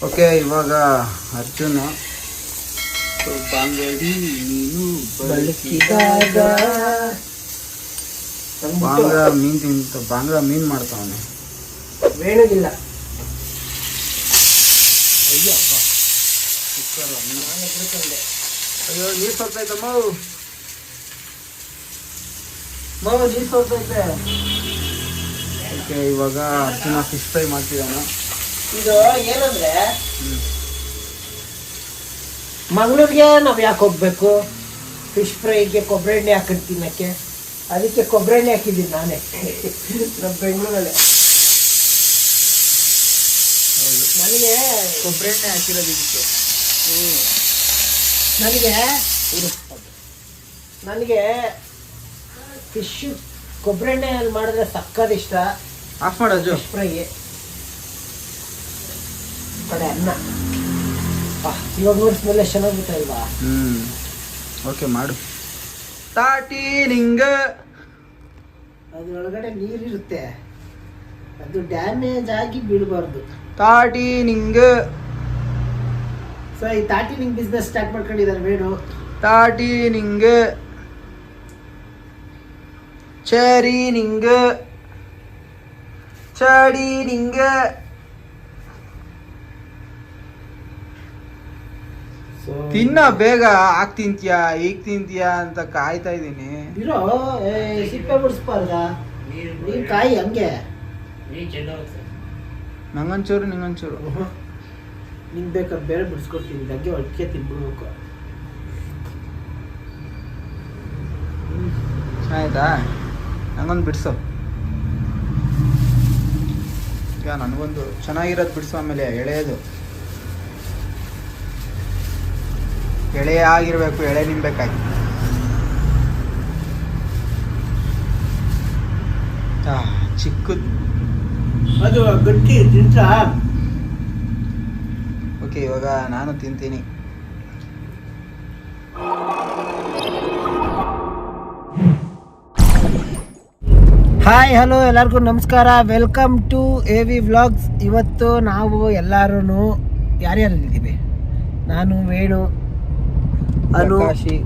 Okay ಇವಾಗ ಅರ್ಜುನ ಬಾಂಗಡಿ ಮೀನು ಬಳಸಿದಾಗ ಬಾಂಗ್ಲಾ ಮೀನ್ ತಿಂತ ಬಾಂಗ್ಲಾ ಮೀನ್ ಮಾಡ್ತಾವನೆ. ವೇಣುಗಿಲ್ಲ ಅಯ್ಯೋ ನೀರ್ ಮಾವು ಮಾವು ನೀರು ಸೋತೈತೆ ಓಕೆ ಇವಾಗ ಅರ್ಜುನ ಫಿಶ್ ಫ್ರೈ ಮಾಡ್ತಿದ್ದಾನೆ. ಇದು ಏನಂದ್ರೆ ಮಂಗಳೂರಿಗೆ ನಾವು ಯಾಕೆ ಹೋಗ್ಬೇಕು? ಫಿಶ್ ಫ್ರೈಗೆ ಕೊಬ್ಬರಿ ಎಣ್ಣೆ ಹಾಕೊಂಡು ತಿನ್ನಕ್ಕೆ. ಅದಕ್ಕೆ ಕೊಬ್ಬರಿ ಎಣ್ಣೆ ಹಾಕಿದ್ದೀನಿ ನಾನೇ. ನಮ್ಮ ಬೆಂಗಳೂರಲ್ಲೇ. ನನಗೆ ಕೊಬ್ಬರಿ ಎಣ್ಣೆ ಹಾಕಿರೋದು ಇದಕ್ಕೆ. ನನಗೆ. ನನಗೆ ಫಿಶ್ ಕೊಬ್ಬರಿ ಎಣ್ಣೆಯಲ್ಲಿ ಮಾಡಿದ್ರೆ ಸಕ್ಕದ ಇಷ್ಟ. ಆಫ್ ಮಾಡೋದು ಫಿಶ್ ಫ್ರೈ ಕಡೆ ಅನ್ನ. ಆ, ಇವಾಗ ನೋಡಿ ಸ್ಮೆಲ್ ಎಷ್ಟು ಚೆನ್ನಾಗಿರುತ್ತೆ ಅಲ್ವಾ? ಹ್ಮ್. ಓಕೆ ಮಾಡು. ತಾಟಿ ನಿಂಗ ಅದ್ರೊಳಗಡೆ ನೀರಿರುತ್ತೆ ಅದು ಡ್ಯಾಮೇಜ್ ಆಗಿ ಬೀಳಬಾರ್ದು. ತಾಟಿ ನಿಂಗ ಸೊ ಈ ತಾಟಿ ನಿಂಗ್ ಬಿಸ್ನೆಸ್ ಸ್ಟಾರ್ಟ್ ಮಾಡ್ಕೊಂಡಿದ್ದಾರೆ ವೇಣು ತಾಟಿ ನಿಂಗ ಚರಿ ನಿಂಗ ಚಡಿ ನಿಂಗ ಸೊ ತಿನ್ನ ಬೇಗ ಆಗ್ ತಿಂತೀಯ ಈಗ ತಿಂತೀಯ ಅಂತ ಕಾಯ್ತಾ ಇದ್ದೀನಿ. ಇರೋ ಏ, ಸಿಪ್ಪೆ ಬಿಡಿಸ್ಬಾರ್ದ ನೀನ್ ಕಾಯಿ ಹಂಗೆ. ನಂಗೊಂಚೂರು ನಿಂಗೊಂಚೂರು. ನಿಂಗೆ ಬೇಕಾದ್ರೆ ಬೇರೆ ಬಿಡಿಸ್ಕೊಡ್ತೀನಿ ಹಂಗೆ ಒಟ್ಟಿಗೆ ತಿನ್ಬಿಡ್ಬೇಕು. ಆಯ್ತಾ? ನಂಗೊಂದು ಬಿಡ್ಸು. ಈಗ ನನಗೊಂದು ಚೆನ್ನಾಗಿರೋದು ಬಿಡಿಸು ಆಮೇಲೆ ಎಳೆಯದು. ಎಳೆ ಆಗಿರಬೇಕು ಎಳೆ ನಿಂಬೇಕಾಗಿ ಚಿಕ್ಕದು. ಅದು ಗಟ್ಟಿ ತಿಂತ? ಓಕೆ ಇವಾಗ ನಾನು ತಿಂತೀನಿ. ಹಾಯ್ ಹಲೋ ಎಲ್ಲರಿಗೂ ನಮಸ್ಕಾರ. Welcome to A V vlogs. ಇವತ್ತು ನಾವು ಎಲ್ಲರೂ ಯಾರ್ಯಾರು ಇದ್ದೀವಿ ನಾನು ವೇಣು ಅನು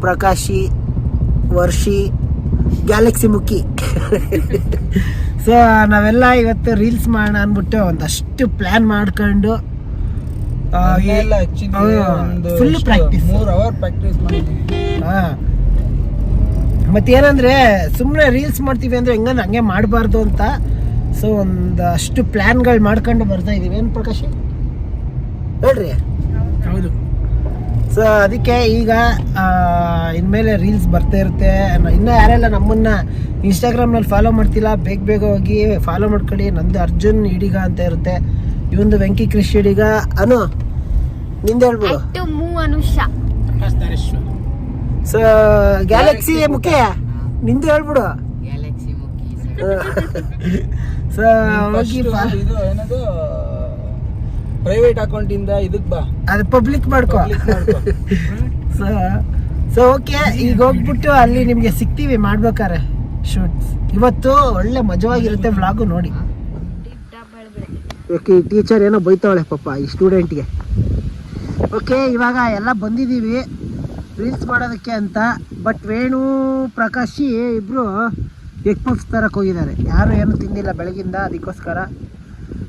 ಪ್ರಕಾಶಿ. ವರ್ಷಿ ಗ್ಯಾಲಕ್ಸಿ ಮುಖಿ ಸೊ ನಾವೆಲ್ಲ ಇವತ್ತು ರೀಲ್ಸ್ ಮಾಡೋಣ ಅಂದ್ಬಿಟ್ಟು ಒಂದಷ್ಟು ಪ್ಲ್ಯಾನ್ ಮಾಡ್ಕೊಂಡು full practice. ಮೂರು ಅವರ್ ಪ್ರಾಕ್ಟೀಸ್ ಹಾ. ಮತ್ತೇನಂದ್ರೆ ಸುಮ್ಮನೆ ರೀಲ್ಸ್ ಮಾಡ್ತೀವಿ ಅಂದ್ರೆ ಹೆಂಗಂದ್ರೆ ಹಂಗೆ ಮಾಡಬಾರ್ದು ಅಂತ ಸೊ ಒಂದಷ್ಟು ಪ್ಲ್ಯಾನ್ಗಳು ಮಾಡ್ಕೊಂಡು ಬರ್ತಾ ಇದೀವಿ ಏನು ಪ್ರಕಾಶಿ ಹೇಳ್ರಿ ಸೊ ಅದಕ್ಕೆ ಈಗ ಇನ್ಮೇಲೆ ರೀಲ್ಸ್ ಬರ್ತಾ ಇರುತ್ತೆ. ಇನ್ನೂ ಯಾರೆಲ್ಲ ನಮ್ಮನ್ನ ಇನ್ಸ್ಟಾಗ್ರಾಮ್ನಲ್ಲಿ ಫಾಲೋ ಮಾಡ್ತಿಲ್ಲ ಬೇಗ ಬೇಗ ಹೋಗಿ ಫಾಲೋ ಮಾಡ್ಕೊಳ್ಳಿ. ನಂದು ಅರ್ಜುನ್ ಇಡಿಗ ಅಂತ ಇರುತ್ತೆ. ಇವೊಂದು ವೆಂಕಿ ಕೃಷಿ ಇಡಿಗ ಅನು ನಿಂದ ಹೇಳ್ಬೋದು ಅಟ್ಟು ಮೂ ಅನುಷ. ಧಾರೇಶ್ವರ್ ಸೊ ಗ್ಯಾಲಕ್ಸಿ ಮುಖ್ಯ? ನಿಂದು ಹೇಳ್ಬಿಡು. ಗ್ಯಾಲಕ್ಸಿ ಮುಖಿ ಸೊ ಹೋಗಿ ಫಾ- ಇದು ಏನದು? ಪ್ರೈವೇಟ್ ಅಕೌಂಟ್ ಇಂದ ಇದಕ್ ಬಾ. ಅದು ಪಬ್ಲಿಕ್ ಮಾಡ್ಕೋ. ಸೊ ಸೊ ಓಕೆ ಈಗ ಹೋಗ್ಬಿಟ್ಟು ಅಲ್ಲಿ ನಿಮಗೆ ಸಿಗ್ತೀವಿ ಮಾಡ್ಬೇಕಾರೆ ಶೂಟ್ಸ್ ಇವತ್ತು ಒಳ್ಳೆ ಮಜವಾಗಿರುತ್ತೆ ವ್ಲಾಗು ನೋಡಿ. ಓಕೆ ಈ ಟೀಚರ್ ಏನೋ ಬೈತಾವಳೆ ಪಾಪ ಈ ಸ್ಟೂಡೆಂಟ್ಗೆ ಓಕೆ ಇವಾಗ ಎಲ್ಲ ಬಂದಿದ್ದೀವಿ. ರೀಲ್ಸ್ ಮಾಡೋದಕ್ಕೆ ಅಂತ ಬಟ್ ವೇಣು ಪ್ರಕಾಶಿ ಇಬ್ಬರು ಎಗ್ ಪಫ್ಸ್ ತರಕ್ಕೆ ಹೋಗಿದ್ದಾರೆ. ಯಾರು ಏನು ತಿಂದಿಲ್ಲ ಬೆಳಗಿಂದ ಅದಕ್ಕೋಸ್ಕರ.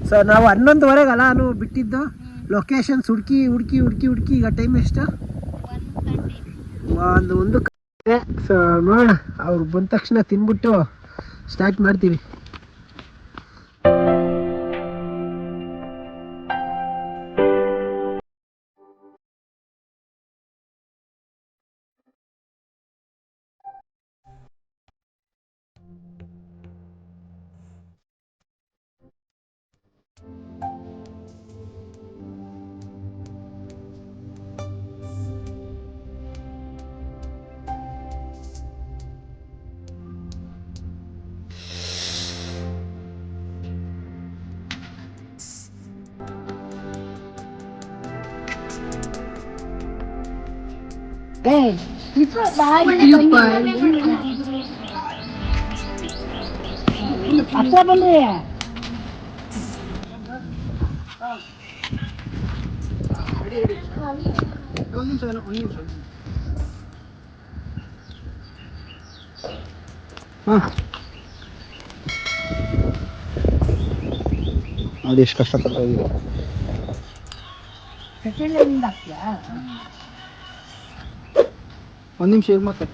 ಸೊ ನಾವು ಹನ್ನೊಂದುವರೆಗೆ ಅಲಾನು ಬಿಟ್ಟಿದ್ದು. ಲೊಕೇಶನ್ಸ್ ಹುಡುಕಿ ಹುಡುಕಿ ಹುಡುಕಿ ಹುಡುಕಿ, ಈಗ ಟೈಮ್ ಎಷ್ಟು? ಒಂದು ಒಂದು ಸೊ ನೋಡೋಣ. ಅವ್ರು ಬಂದ ತಕ್ಷಣ ತಿನ್ಬಿಟ್ಟು ಸ್ಟಾರ್ಟ್ ಮಾಡ್ತೀವಿ. Bem, e o pai? Até mulher. Onun üzerine onun. Ah. Hadi şu kaşa kadar. Kaşa? ಒಂದು ನಿಮಿಷ ಈಗ ಮತ್ತೆ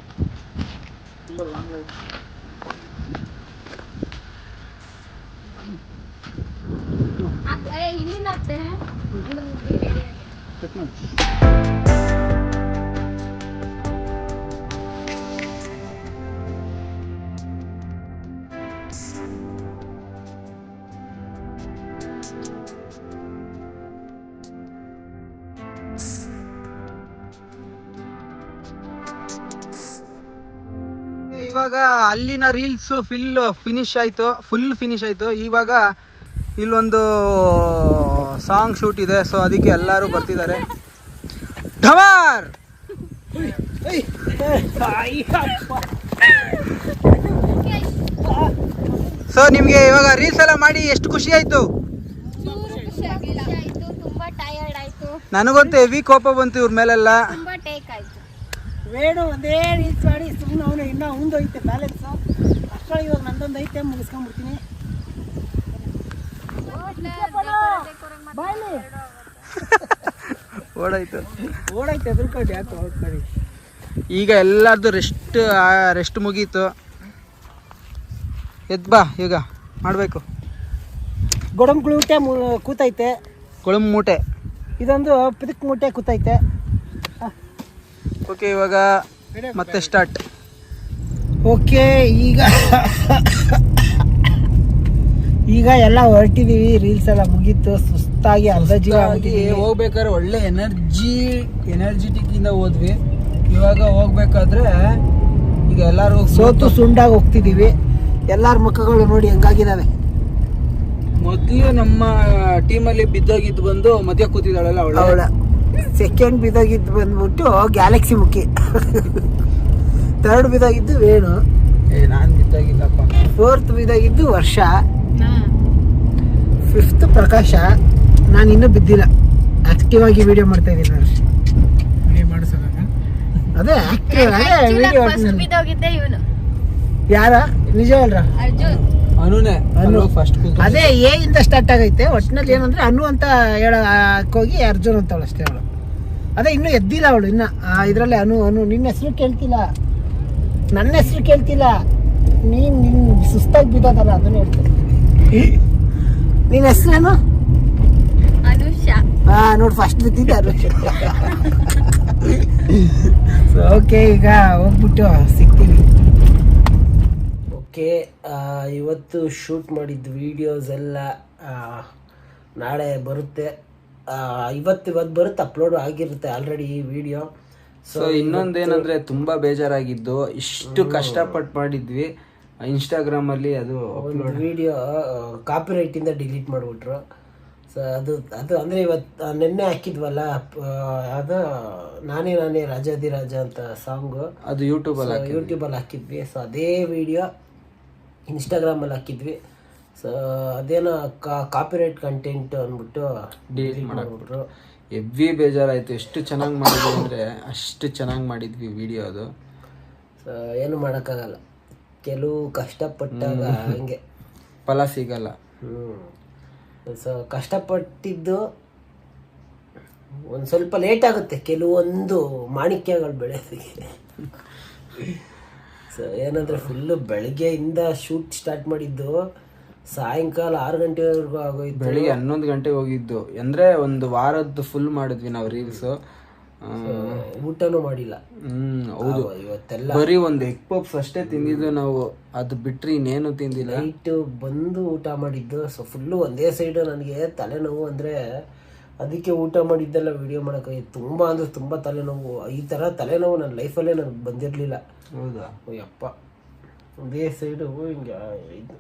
ಕಟ್ ಮಾಡಿ ಇವಾಗ ಅಲ್ಲಿನ ರೀಲ್ಸ್ ಫಿಲ್ ಫಿನಿಶ್ ಆಯ್ತು ಫುಲ್ ಫಿನಿಶ್ ಆಯ್ತು. ಇವಾಗ ಇಲ್ಲೊಂದು ಸಾಂಗ್ ಶೂಟ್ ಇದೆ ಸೊ ಅದಕ್ಕೆ ಎಲ್ಲರೂ ಬರ್ತಿದ್ದಾರೆ. ಢಮಾರ್ ಸೊ ನಿಮ್ಗೆ ಇವಾಗ ರೀಲ್ಸ್ ಎಲ್ಲ ಮಾಡಿ ಎಷ್ಟು ಖುಷಿ ಆಯ್ತು? ನನಗಂತೂ ಹೆವಿ ಕೋಪ ಬಂತು ಇವ್ರ ಮೇಲೆಲ್ಲ. ವೇಣು ಒಂದೇ ರೀಚ್ ಮಾಡಿ ಸುಮ್ಮನೆ ಅವನು ಇನ್ನೂ ಐತೆ ಬ್ಯಾಲೆನ್ಸು ಅಷ್ಟರಲ್ಲಿ ಇವಾಗ ನಂದೊಂದು ಐತೆ ಮುಗಿಸ್ಕೊಂಡ್ಬಿಡ್ತೀನಿ. ಓಡಾಯ್ತು. ಓಡಾಯ್ತು ಓಡೈತೆ ಎದುರ್ಕೊಂಡು ಯಾಕೆ ಹೊಡ್ಕೊಳ್ಳಿ ಈಗ ಎಲ್ಲರದು ರೆಸ್ಟ್ ರೆಸ್ಟ್ ಮುಗೀತು. ಎದ್ ಬಾ ಈಗ ಮಾಡಬೇಕು. ಗೊಡಂಬ್ ಗುಳಮೂಟೆ ಕೂತೈತೆ. ಗೊಳಮ್ ಮೂಟೆ ಇದೊಂದು ಪಿದಕ್ ಮೂಟೆ ಕೂತೈತೆ. ಓಕೆ ಇವಾಗ ಮತ್ತೆ ಸ್ಟಾರ್ಟ್ ಓಕೆ ಈಗ ಈಗ ಎಲ್ಲ ಹೊರಟಿದೀವಿ ರೀಲ್ಸ್ ಎಲ್ಲ ಮುಗೀತು ಸುಸ್ತಾಗಿ ಅರ್ಧ ಜೀವ. ಹೋಗ್ಬೇಕಾದ್ರೆ ಒಳ್ಳೆ ಎನರ್ಜಿ ಎನರ್ಜೆಟಿಕ್ ಇಂದ ಹೋದ್ವಿ. ಇವಾಗ ಹೋಗ್ಬೇಕಾದ್ರೆ ಈಗ ಎಲ್ಲರೂ ಸೋತು ಸುಂಡಾಗಿ ಹೋಗ್ತಿದೀವಿ. ಎಲ್ಲಾರ ಮುಖಗಳು ನೋಡಿ ಹೆಂಗಾಗಿದಾವೆ. ಮೊದಲು ನಮ್ಮ ಟೀಮಲ್ಲಿ ಬಿದ್ದೋಗಿದ್ದು ಬಂದು ಮಧ್ಯ ಕೂತಿದ್ದಾಳಲ್ಲ ಅವಳ. ಸೆಕೆಂಡ್ ಬಿದೋಗಿದ್ದು ಬಂದ್ಬಿಟ್ಟು ಗ್ಯಾಲಕ್ಸಿ ಮುಖಿ. ಥರ್ಡ್ ಬಿದ್ದಾಗಿದ್ದು ವೇಣು. ಏ ನಾನು ಬಿದ್ದಾಗಿಲ್ಲಪ್ಪ. ಫೋರ್ತ್ ಬಿದ್ದಾಗಿದ್ದು ವರ್ಷ. ಫಿಫ್ತ್ ಪ್ರಕಾಶ. ನಾನು ಇನ್ನೂ ಬಿದ್ದಿಲ್ಲ. ಆಕ್ಟಿವ್ ಆಗಿ ವಿಡಿಯೋ ಮಾಡ್ತಾ ಇದ್ದೀನಿ ಅಷ್ಟೇ ಅದೇ ಆಕ್ಟಿವ್ ಅದೇ ವಿಡಿಯೋ ಫಸ್ಟ್ ಬಿದ್ದೋಗಿದ್ದೆ ಇವನು. ಯಾರ? ನಿಜ ಅಲ್ರ ಅರ್ಜುನ್. ಅನುನೇ. ಅನು. ಫಸ್ಟ್ ಅದೇ ಏ ಇಂದ ಸ್ಟಾರ್ಟ್ ಆಗೈತೆ. ಒಟ್ಟಿನಲ್ಲಿ ಏನಂದ್ರೆ ಅನು ಅಂತ ಹೇಳೋಗಿ ಅರ್ಜುನ್ ಅಂತ ಅವಳು ಅಷ್ಟೇ ಅವಳು. ಅದೇ ಇನ್ನೂ ಎದ್ದಿಲ್ಲ ಅವಳು ಇನ್ನ ಇದರಲ್ಲಿ ಅನು ಅನು ನಿನ್ನ ಹೆಸರು ಕೇಳ್ತಿಲ್ಲ. ನನ್ನ ಹೆಸರು ಕೇಳ್ತಿಲ್ಲ. ನೀನ್ ನಿನ್ ಸುಸ್ತಾಗಿ ಬಿದ್ದೋದಲ್ಲ ಅದನ್ನ ಹೇಳ್ತೀನಿ. ನಿನ್ನ ಹೆಸರೇನು ಅನುಷಾ. ಹಾ ನೋಡಿ ಫಸ್ಟ್ ಬಿದ್ದಿದ್ದೆ ಓಕೆ ಈಗ ಹೋಗ್ಬಿಟ್ಟು ಸಿಗ್ತೀನಿ. ಓಕೆ ಇವತ್ತು ಶೂಟ್ ಮಾಡಿದ್ದು ವಿಡಿಯೋಸ್ ಎಲ್ಲ ನಾಳೆ ಬರುತ್ತೆ. ಇವತ್ತು ಇವತ್ತು ಬರುತ್ತೆ ಅಪ್ಲೋಡ್ ಆಗಿರುತ್ತೆ ಆಲ್ರೆಡಿ ಈ ವಿಡಿಯೋ ಸೊ ಇನ್ನೊಂದೇನಂದ್ರೆ ತುಂಬಾ ಬೇಜಾರಾಗಿದ್ದು ಇಷ್ಟು ಕಷ್ಟಪಟ್ಟು ಮಾಡಿದ್ವಿ ಇನ್ಸ್ಟಾಗ್ರಾಮ್ ಅಲ್ಲಿ ಅದು ವಿಡಿಯೋ ವಿಡಿಯೋ ಕಾಪಿರೈಟ್ ಇಂದ ಡಿಲೀಟ್ ಮಾಡಿಬಿಟ್ರು. ಸೊ ಅದು ಅದು ಅಂದರೆ ಇವತ್ತು ನಿನ್ನೆ ಹಾಕಿದ್ವಲ್ಲ ಅದು ನಾನೇ ನಾನೇ ರಾಜಾದಿರಾಜ ಅಂತ ಸಾಂಗು ಅದು ಯೂಟ್ಯೂಬಲ್ಲಿ. ಯೂಟ್ಯೂಬಲ್ಲಿ ಹಾಕಿದ್ವಿ. ಸೊ ಅದೇ ವಿಡಿಯೋ ಇನ್ಸ್ಟಾಗ್ರಾಮಲ್ಲಿ ಹಾಕಿದ್ವಿ. ಸೊ ಅದೇನೋ ಕಾಪಿರೈಟ್ ಕಂಟೆಂಟ್ ಅಂದ್ಬಿಟ್ಟು Delete ಮಾಡಿಬಿಟ್ರು. ಎವ್ವಿ ಬೇಜಾರಾಯಿತು. ಎಷ್ಟು ಚೆನ್ನಾಗಿ ಮಾಡಿದ್ವಿ ಅಂದ್ರೆ ಅಷ್ಟು ಚೆನ್ನಾಗಿ ಮಾಡಿದ್ವಿ ವಿಡಿಯೋ ಅದು. ಸೊ ಏನು ಮಾಡೋಕ್ಕಾಗಲ್ಲ. ಕೆಲವು ಕಷ್ಟಪಟ್ಟಾಗ ಹಂಗೆ. ಫಲ ಸಿಗಲ್ಲ. ಹ್ಞೂ ಸೊ ಕಷ್ಟಪಟ್ಟಿದ್ದು ಒಂದು ಸ್ವಲ್ಪ ಲೇಟ್ ಆಗುತ್ತೆ. ಕೆಲವೊಂದು ಮಾಣಿಕ್ಯಗಳು ಬೆಳೆಯೋದಕ್ಕೆ. ಸೊ ಏನಂದರೆ ಫುಲ್ಲು ಬೆಳಗ್ಗೆಯಿಂದ ಶೂಟ್ ಸ್ಟಾರ್ಟ್ ಮಾಡಿದ್ದು ಸಾಯಂಕಾಲ ಆರು ಗಂಟೆವರೆಗೂ ಆಗೋಯ್ತು. ಬೆಳಿಗ್ಗೆ ಹನ್ನೊಂದು ಗಂಟೆಗೆ ಹೋಗಿದ್ದು. ಅಂದ್ರೆ ಒಂದು ವಾರದ್ದು ಫುಲ್ ಮಾಡಿದ್ವಿ ನಾವು ರೀಲ್ಸ್ ಊಟನೂ ಮಾಡಿಲ್ಲ. ಹ್ಮ್ ಹೌದು. ಇವತ್ತೆಲ್ಲ ಬರೀ ಒಂದು ಎಗ್ ಪಾಪ್ಸ್ ಅಷ್ಟೇ ತಿಂದಿದ್ದು ನಾವು. ಅದು ಬಿಟ್ರಿ ಇನ್ನೇನು ತಿಂದಿಲ್ಲ. ನೈಟ್ ಬಂದು ಊಟ ಮಾಡಿದ್ದು. ಸೊ ಫುಲ್ಲು ಒಂದೇ ಸೈಡು ನನಗೆ ತಲೆನೋವು ಅಂದ್ರೆ ಅದಕ್ಕೆ ಊಟ ಮಾಡಿದ್ದೆಲ್ಲ ವಿಡಿಯೋ ಮಾಡಕ್ ತುಂಬ ಅಂದ್ರೆ ತುಂಬ ತಲೆನೋವು. ಈ ಥರ ತಲೆನೋವು ನನ್ನ ಲೈಫಲ್ಲೇ ನನಗೆ ಬಂದಿರಲಿಲ್ಲ. ಹೌದಾ? ಅಯ್ಯಪ್ಪ ಒಂದೇ ಸೈಡು ಹಿಂಗೆ ಇದು.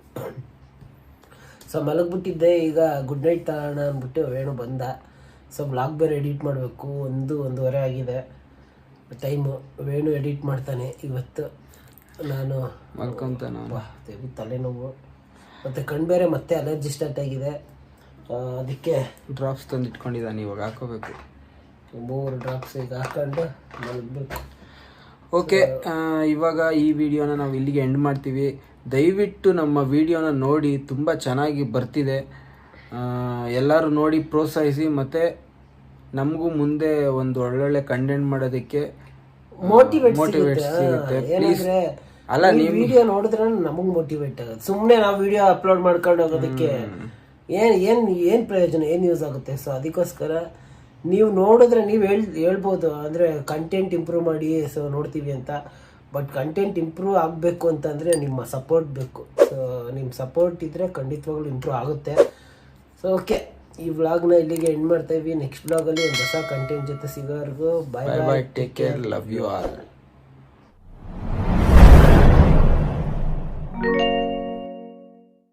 ಸೊ ಮಲಗಿಬಿಟ್ಟಿದ್ದೆ ಈಗ ಗುಡ್ ನೈಟ್ ತಗೋಣ ಅಂದ್ಬಿಟ್ಟು ವೇಣು ಬಂದ. ಸೊ ಬ್ಲಾಗ್ ಬೇರೆ ಎಡಿಟ್ ಮಾಡಬೇಕು ಒಂದು ಒಂದೂವರೆ ಆಗಿದೆ. ಟೈಮು ವೇಣು ಎಡಿಟ್ ಮಾಡ್ತಾನೆ ಇವತ್ತು. ನಾನು ಮಲ್ಕೊತಾನೆ ತಲೆನೋವು. ಮತ್ತು ಕಣ್ಣು ಬೇರೆ ಮತ್ತೆ ಅಲರ್ಜಿ ಸ್ಟಾರ್ಟ್ ಆಗಿದೆ. ಅದಕ್ಕೆ ಡ್ರಾಪ್ಸ್ ತಂದು ಇಟ್ಕೊಂಡಿದ್ದಾನೆ ಇವಾಗ ಹಾಕೋಬೇಕು. ಮೂರು ಡ್ರಾಪ್ಸ್ ಈಗ ಹಾಕೊಂಡು ಮಲಗಬೇಕು. ಓಕೆ ಇವಾಗ ಈ ವಿಡಿಯೋನ ನಾವು ಇಲ್ಲಿಗೆ ಎಂಡ್ ಮಾಡ್ತೀವಿ. ದಯವಿಟ್ಟು ನಮ್ಮ ವಿಡಿಯೋನ ನೋಡಿ ತುಂಬ ಚೆನ್ನಾಗಿ ಬರ್ತಿದೆ. ಎಲ್ಲರೂ ನೋಡಿ ಪ್ರೋತ್ಸಾಹಿಸಿ ಮತ್ತು ನಮಗೂ ಮುಂದೆ ಒಂದು ಒಳ್ಳೊಳ್ಳೆ ಕಂಟೆಂಟ್ ಮಾಡೋದಕ್ಕೆ ಮೋಟಿವೇಟ್ ಸಿಗುತ್ತೆ. ಪ್ಲೀಸ್ ಅಲ್ಲ ನೀವು ವಿಡಿಯೋ ನೋಡಿದ್ರೆ ನಮಗೆ ಮೋಟಿವೇಟ್ ಆಗುತ್ತೆ. ಸುಮ್ಮನೆ ನಾವು ವಿಡಿಯೋ ಅಪ್ಲೋಡ್ ಮಾಡ್ಕೊಂಡು ಹೋಗೋದಕ್ಕೆ ಏನು ಏನು ಏನು ಪ್ರಯೋಜನ ಏನು ಯೂಸ್ ಆಗುತ್ತೆ? ಸೊ ಅದಕ್ಕೋಸ್ಕರ ನೀವು ನೋಡಿದ್ರೆ ನೀವು ಹೇಳ್ ಹೇಳ್ಬೋದು. ಅಂದ್ರೆ ಕಂಟೆಂಟ್ ಇಂಪ್ರೂವ್ ಮಾಡಿ ಸೊ ನೋಡ್ತೀವಿ ಅಂತ. ಬಟ್ ಕಂಟೆಂಟ್ ಇಂಪ್ರೂವ್ ಆಗಬೇಕು ಅಂತಂದರೆ ನಿಮ್ಮ ಸಪೋರ್ಟ್ ಬೇಕು. ಸೊ ನಿಮ್ಮ ಸಪೋರ್ಟ್ ಇದ್ದರೆ ಖಂಡಿತವಾಗ್ಲೂ ಇಂಪ್ರೂವ್ ಆಗುತ್ತೆ. ಸೊ ಓಕೆ ಈ ವ್ಲಾಗ್ನ ಇಲ್ಲಿಗೆ ಎಂಡ್ ಮಾಡ್ತಾ ಇದ್ವಿ. ನೆಕ್ಸ್ಟ್ ವ್ಲಾಗಲ್ಲಿ ಒಂದು ಹೊಸ ಕಂಟೆಂಟ್ ಜೊತೆ ಸಿಗೋರ್ಗು bye bye bye take care love you all